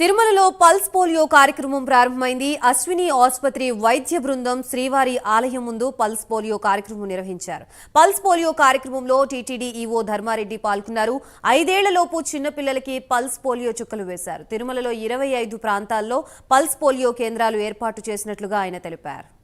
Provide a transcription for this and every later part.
తిరుమలలో pulse polio కార్యక్రమం ప్రారంభమైంది. అశ్విని ఆసుపత్రి వైద్య బృందం శ్రీవారి ఆలయం ముందు పల్స్ పోలియో కార్యక్రమం నిర్వహించారు. పల్స్ పోలియో కార్యక్రమంలో టీటీడీ ఈవో ధర్మారెడ్డి పాల్గొన్నారు. ఐదేళ్ళలోపు చిన్నపిల్లలకి పల్స్ పోలియో చుక్కలు వేశారు. తిరుమలలో ఇరవై ఐదు ప్రాంతాల్లో పల్స్ పోలియో కేంద్రాలు ఏర్పాటు చేసినట్లుగా ఆయన తెలిపారు.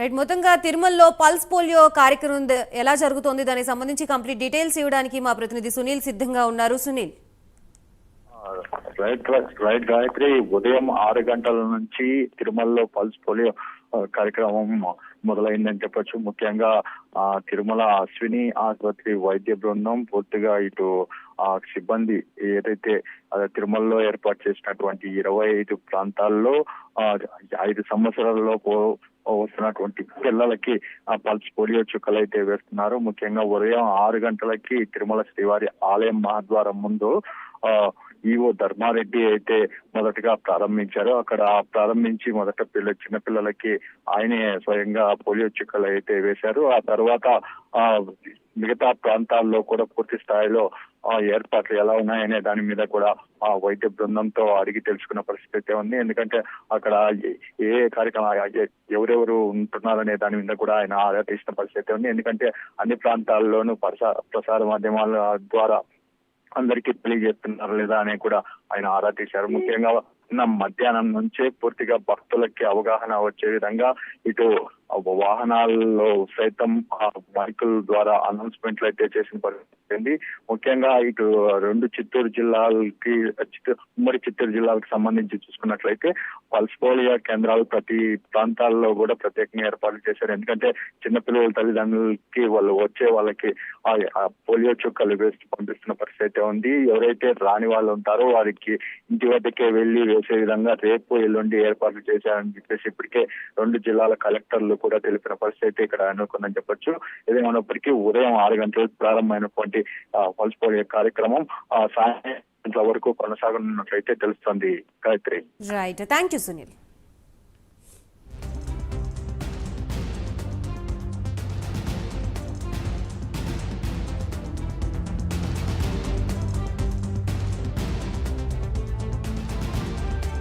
రైట్ మొత్తంగా తిరుమలలో పల్స్ పోలియో కార్యక్రమం ఎలా జరుగుతోంది? దానికి సంబంధించి కంప్లీట్ డీటెయిల్స్ ఇవ్వడానికి మా ప్రతినిధి సునీల్ సిద్ధంగా ఉన్నారు. సునీల్. రైట్ రైట్ గాయత్రి ఉదయం ఆరు గంటల నుంచి తిరుమలలో పల్స్ పోలియో కార్యక్రమం మొదలైందని చెప్పొచ్చు. ముఖ్యంగా ఆ తిరుమల అశ్విని ఆసుపత్రి వైద్య బృందం పూర్తిగా ఇటు ఆ సిబ్బంది ఏదైతే తిరుమలలో ఏర్పాటు చేసినటువంటి ఇరవై ఐదు ప్రాంతాల్లో ఐదు సంవత్సరాలలోపు వస్తున్నటువంటి పిల్లలకి ఆ పల్స్ పోలియో చుక్కలు అయితే వేస్తున్నారు. ముఖ్యంగా ఉదయం ఆరు గంటలకి తిరుమల శ్రీవారి ఆలయం మహాద్వారం ముందు ఆ ఈవో ధర్మారెడ్డి అయితే మొదటగా ప్రారంభించారు. అక్కడ ప్రారంభించి మొదట పిల్ల చిన్న పిల్లలకి ఆయనే స్వయంగా పోలియో చుక్కలు అయితే వేశారు. ఆ తర్వాత ఆ మిగతా ప్రాంతాల్లో కూడా పూర్తి స్థాయిలో ఆ ఏర్పాట్లు ఎలా ఉన్నాయనే దాని మీద కూడా ఆ వైద్య బృందంతో అడిగి తెలుసుకున్న పరిస్థితి అయితే ఉంది. ఎందుకంటే అక్కడ ఏ- ఏ కార్యక్రమం ఎవరెవరు ఉంటున్నారనే దాని మీద కూడా ఆయన ఆరా తీసిన పరిస్థితి ఉంది. ఎందుకంటే అన్ని ప్రాంతాల్లోనూ ప్రసార ప్రసార మాధ్యమాల ద్వారా అందరికీ తెలియజేస్తున్నారు లేదా అని కూడా ఆయన ఆరా తీశారు. ముఖ్యంగా నిన్న మధ్యాహ్నం నుంచే పూర్తిగా భక్తులకి అవగాహన వచ్చే విధంగా ఇటు వాహనాల్లో సైతం బైకుల మైకుల ద్వారా అనౌన్స్మెంట్లు అయితే చేసిన పరిస్థితి ముఖ్యంగా ఇటు రెండు చిత్తూరు జిల్లాలకి చిత్తూరు ఉమ్మడి చిత్తూరు జిల్లాలకు సంబంధించి చూసుకున్నట్లయితే పల్స్ పోలియో కేంద్రాలు ప్రతి ప్రాంతాల్లో కూడా ప్రత్యేకంగా ఏర్పాటు చేశారు. ఎందుకంటే చిన్నపిల్లల తల్లిదండ్రులకి వాళ్ళు వచ్చే వాళ్ళకి ఆ పోలియో చుక్కలు వేసి పంపిస్తున్న పరిస్థితి అయితే ఉంది. ఎవరైతే రాని వాళ్ళు ఉంటారో వారికి ఇంటి వద్దకే వెళ్ళి వేసే విధంగా రేపు ఎల్లుండి ఏర్పాట్లు చేశారని చెప్పేసి ఇప్పటికే రెండు జిల్లాల కలెక్టర్లు కూడా తెలిపిన పరిస్థితి అయితే ఇక్కడ అనుకుందని చెప్పొచ్చు. ఏదేమైనప్పటికీ ఉదయం ఆరు గంటలకు ప్రారంభమైనటువంటి పల్స్ పోలియో కార్యక్రమం సాయంత్రం వరకు కొనసాగనున్నట్లయితే తెలుస్తుంది. Gayatri. Right thank you Sunil